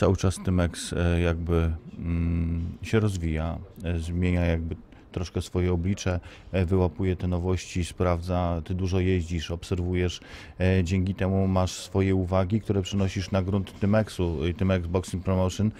cały czas Tymex e, jakby mm, się rozwija, e, zmienia jakby troszkę swoje oblicze, e, wyłapuje te nowości, sprawdza, ty dużo jeździsz, obserwujesz, dzięki temu masz swoje uwagi, które przynosisz na grunt Tymexu i Tymex Boxing Promotion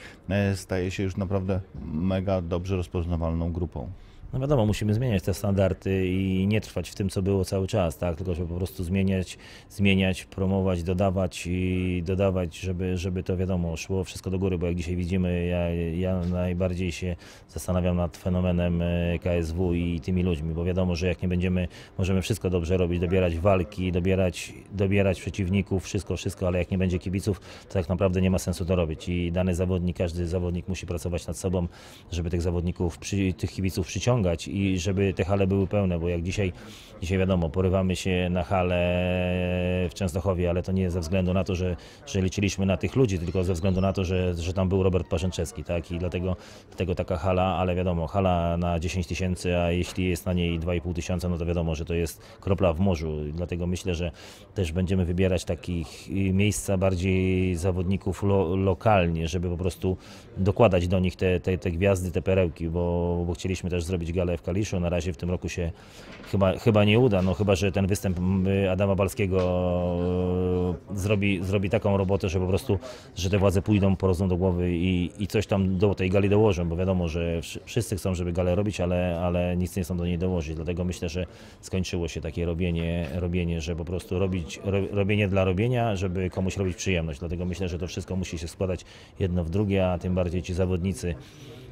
staje się już naprawdę mega dobrze rozpoznawalną grupą. No wiadomo, musimy zmieniać te standardy i nie trwać w tym, co było cały czas, tak? Tylko żeby po prostu zmieniać, zmieniać, promować, dodawać i dodawać, żeby, żeby to wiadomo, szło wszystko do góry, bo jak dzisiaj widzimy, ja, ja najbardziej się zastanawiam nad fenomenem e, KSW i tymi ludźmi, bo wiadomo, że jak nie będziemy, możemy wszystko dobrze robić, dobierać walki, dobierać, dobierać przeciwników, wszystko, wszystko, ale jak nie będzie kibiców, to tak naprawdę nie ma sensu to robić i dany zawodnik, każdy zawodnik musi pracować nad sobą, żeby tych zawodników, tych kibiców i żeby te hale były pełne, bo jak dzisiaj, dzisiaj wiadomo, porywamy się na hale w Częstochowie, ale to nie ze względu na to, że, że liczyliśmy na tych ludzi, tylko ze względu na to, że, że tam był Robert Parzęczewski, tak? I dlatego, dlatego taka hala, ale wiadomo, hala na 10 tysięcy, a jeśli jest na niej 2,5 tysiąca, no to wiadomo, że to jest kropla w morzu. Dlatego myślę, że też będziemy wybierać takich miejsca bardziej zawodników lo, lokalnie, żeby po prostu dokładać do nich te, te, te gwiazdy, te perełki, bo, bo chcieliśmy też zrobić galę w Kaliszu. Na razie w tym roku się chyba, chyba nie uda, no chyba, że ten występ y, Adama Balskiego y, zrobi, zrobi taką robotę, że po prostu, że te władze pójdą po rozum do głowy i, i coś tam do tej gali dołożą, bo wiadomo, że wsz- wszyscy chcą, żeby galę robić, ale, ale nic nie chcą do niej dołożyć. Dlatego myślę, że skończyło się takie robienie, robienie że po prostu robić, ro, robienie dla robienia, żeby komuś robić przyjemność. Dlatego myślę, że to wszystko musi się składać jedno w drugie, a tym bardziej ci zawodnicy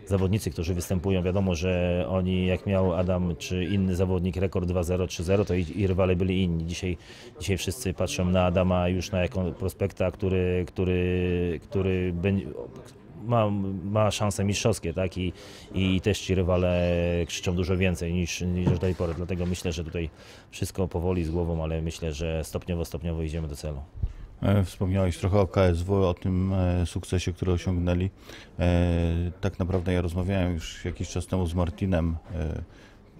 zawodnicy, którzy występują, wiadomo, że oni, jak miał Adam czy inny zawodnik rekord 2-0, 3-0, to i, rywale byli inni. Dzisiaj, dzisiaj wszyscy patrzą na Adama już na jako prospekta, który, który, który będzie ma, ma szanse mistrzowskie, tak? I, I też ci rywale krzyczą dużo więcej niż, niż do tej pory. Dlatego myślę, że tutaj wszystko powoli z głową, ale myślę, że stopniowo, stopniowo idziemy do celu. E, Wspomniałeś trochę o KSW, o tym e, sukcesie, który osiągnęli. E, Tak naprawdę ja rozmawiałem już jakiś czas temu z Martinem.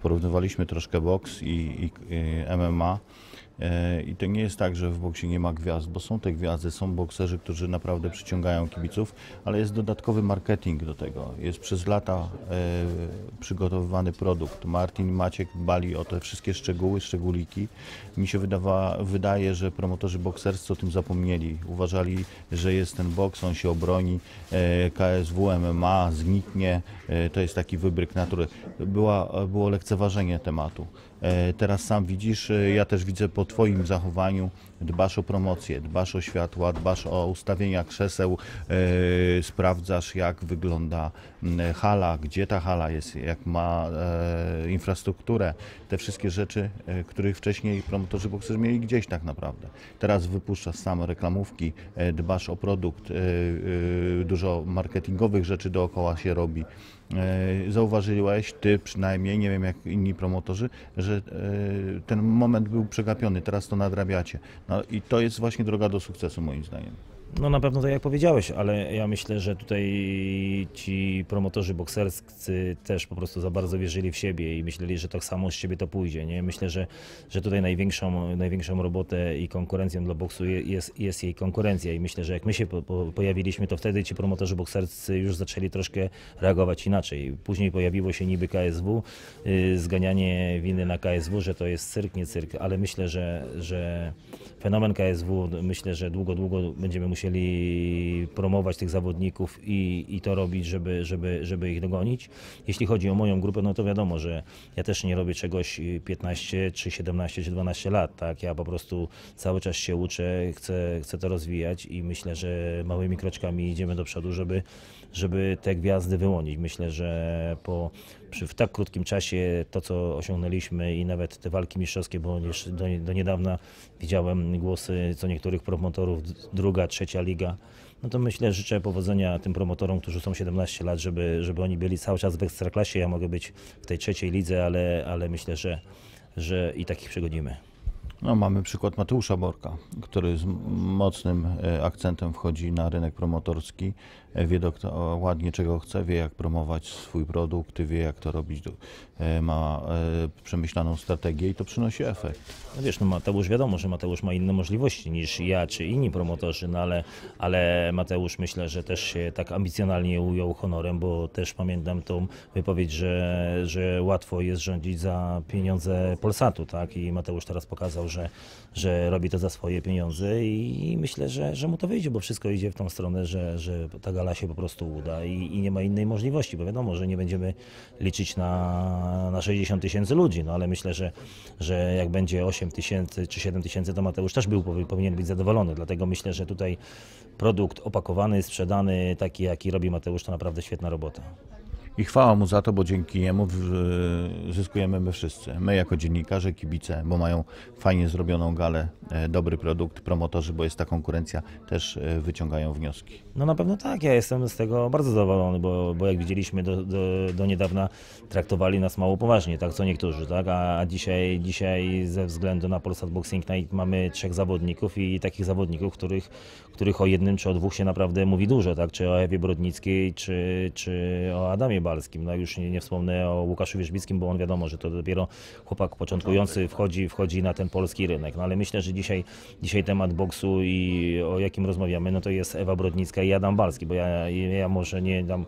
Porównywaliśmy troszkę boks i, i MMA. E, I to nie jest tak, że w boksie nie ma gwiazd, bo są te gwiazdy, są bokserzy, którzy naprawdę przyciągają kibiców, ale jest dodatkowy marketing do tego. Jest przez lata e, przygotowywany produkt. Martin Maciek dbali o te wszystkie szczegóły, szczególiki. Mi się wydawa, wydaje, że promotorzy bokserscy o tym zapomnieli. Uważali, że jest ten boks, on się obroni, e, KSW, MMA zniknie, to jest taki wybryk natury. Była, było lekceważenie tematu. E, Teraz sam widzisz, e, ja też widzę po Twoim zachowaniu, dbasz o promocję, dbasz o światła, dbasz o ustawienia krzeseł, e, sprawdzasz jak wygląda hala, gdzie ta hala jest, jak ma infrastrukturę, te wszystkie rzeczy, których wcześniej promotorzy bokserzy mieli gdzieś tak naprawdę. Teraz wypuszczasz sam reklamówki, dbasz o produkt, dużo marketingowych rzeczy dookoła się robi. Zauważyłeś, ty przynajmniej, nie wiem jak inni promotorzy, że e, ten moment był przegapiony, teraz to nadrabiacie. No i to jest właśnie droga do sukcesu moim zdaniem. No na pewno tak jak powiedziałeś, ale ja myślę, że tutaj ci promotorzy bokserscy też po prostu za bardzo wierzyli w siebie i myśleli, że tak samo z siebie to pójdzie. Nie? Myślę, że, że tutaj największą, największą robotę i konkurencją dla boksu je- jest, jest jej konkurencja i myślę, że jak my się po, po, pojawiliśmy, to wtedy ci promotorzy bokserscy już zaczęli troszkę reagować inaczej. Później pojawiło się niby KSW, y, zganianie winy na KSW, że to jest cyrk, nie cyrk, ale myślę, że, że fenomen KSW, myślę, że długo, długo będziemy musieli promować tych zawodników i, i to robić, żeby, żeby, żeby ich dogonić. Jeśli chodzi o moją grupę, no to wiadomo, że ja też nie robię czegoś 15, czy 17, czy 12 lat, tak? Ja po prostu cały czas się uczę, chcę, chcę to rozwijać i myślę, że małymi kroczkami idziemy do przodu, żeby, żeby te gwiazdy wyłonić. Myślę, że po, w tak krótkim czasie to, co osiągnęliśmy i nawet te walki mistrzowskie, bo jeszcze do, do niedawna widziałem głosy co niektórych promotorów, druga, trzecia liga, no to myślę, życzę powodzenia tym promotorom, którzy są 17 lat, żeby, żeby oni byli cały czas w ekstraklasie. Ja mogę być w tej trzeciej lidze, ale, ale myślę, że, że i takich przygodzimy. No, mamy przykład Mateusza Borka, który z mocnym e, akcentem wchodzi na rynek promotorski, e, wie dok- o, ładnie czego chce, wie jak promować swój produkt, wie jak to robić, do- e, ma przemyślaną strategię i to przynosi efekt. No wiesz, no Mateusz wiadomo, że Mateusz ma inne możliwości niż ja czy inni promotorzy, no ale, ale Mateusz myślę, że też się tak ambicjonalnie ujął honorem, bo też pamiętam tą wypowiedź, że, że łatwo jest rządzić za pieniądze Polsatu, tak? I Mateusz teraz pokazał, że, że robi to za swoje pieniądze i myślę, że, że mu to wyjdzie, bo wszystko idzie w tą stronę, że, że ta gala się po prostu uda i, i nie ma innej możliwości, bo wiadomo, że nie będziemy liczyć na, na 60 tysięcy ludzi, no ale myślę, że, że jak będzie 8 tysięcy czy 7 tysięcy, to Mateusz też był, powi- powinien być zadowolony, dlatego myślę, że tutaj produkt opakowany, sprzedany, taki jaki robi Mateusz, to naprawdę świetna robota. I chwała mu za to, bo dzięki niemu zyskujemy my wszyscy. My jako dziennikarze, kibice, bo mają fajnie zrobioną galę, e, dobry produkt, promotorzy, bo jest ta konkurencja, też e, wyciągają wnioski. No na pewno tak, ja jestem z tego bardzo zadowolony, bo, bo jak widzieliśmy do, do, do niedawna traktowali nas mało poważnie, tak co niektórzy, tak, a, a dzisiaj, dzisiaj ze względu na Polsat Boxing Night mamy trzech zawodników i takich zawodników, których, których o jednym czy o dwóch się naprawdę mówi dużo, tak, czy o Ewie Brodnickiej, czy, czy o Adamie Balskim, no już nie, nie wspomnę o Łukaszu Wierzbickim, bo on wiadomo, że to dopiero chłopak początkujący wchodzi, wchodzi na ten polski rynek, no ale myślę, że dzisiaj, dzisiaj temat boksu i o jakim rozmawiamy, no to jest Ewa Brodnicka i Adam Balski, bo ja, ja może nie dam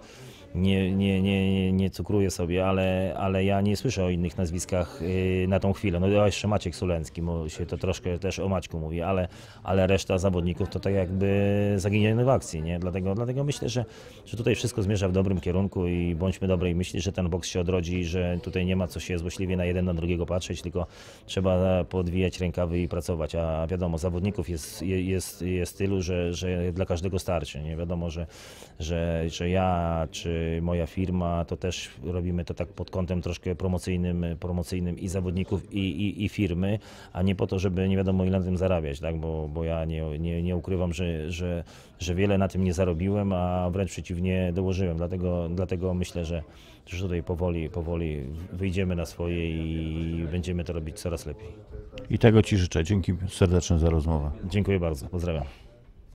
nie, nie, nie, nie, cukruję sobie, ale, ale ja nie słyszę o innych nazwiskach yy, na tą chwilę. No jeszcze Maciek Sulencki, bo się to troszkę też o Maćku mówi, ale, ale reszta zawodników to tak jakby zaginiony w akcji, nie? Dlatego, dlatego myślę, że, że tutaj wszystko zmierza w dobrym kierunku i bądźmy dobrej myśli, że ten boks się odrodzi, że tutaj nie ma co się złośliwie na jeden, na drugiego patrzeć, tylko trzeba podwijać rękawy i pracować, a wiadomo, zawodników jest, je- jest, jest tylu, że, że dla każdego starczy, nie? Wiadomo, że, że, że ja czy moja firma, to też robimy to tak pod kątem troszkę promocyjnym, promocyjnym i zawodników i, i, i firmy, a nie po to, żeby nie wiadomo ile na tym zarabiać, tak? bo, bo ja nie, nie, nie ukrywam, że, że, że wiele na tym nie zarobiłem, a wręcz przeciwnie dołożyłem, dlatego, dlatego myślę, że, że tutaj powoli, powoli wyjdziemy na swoje i będziemy to robić coraz lepiej. I tego Ci życzę. Dzięki serdeczne za rozmowę. Dziękuję bardzo, pozdrawiam.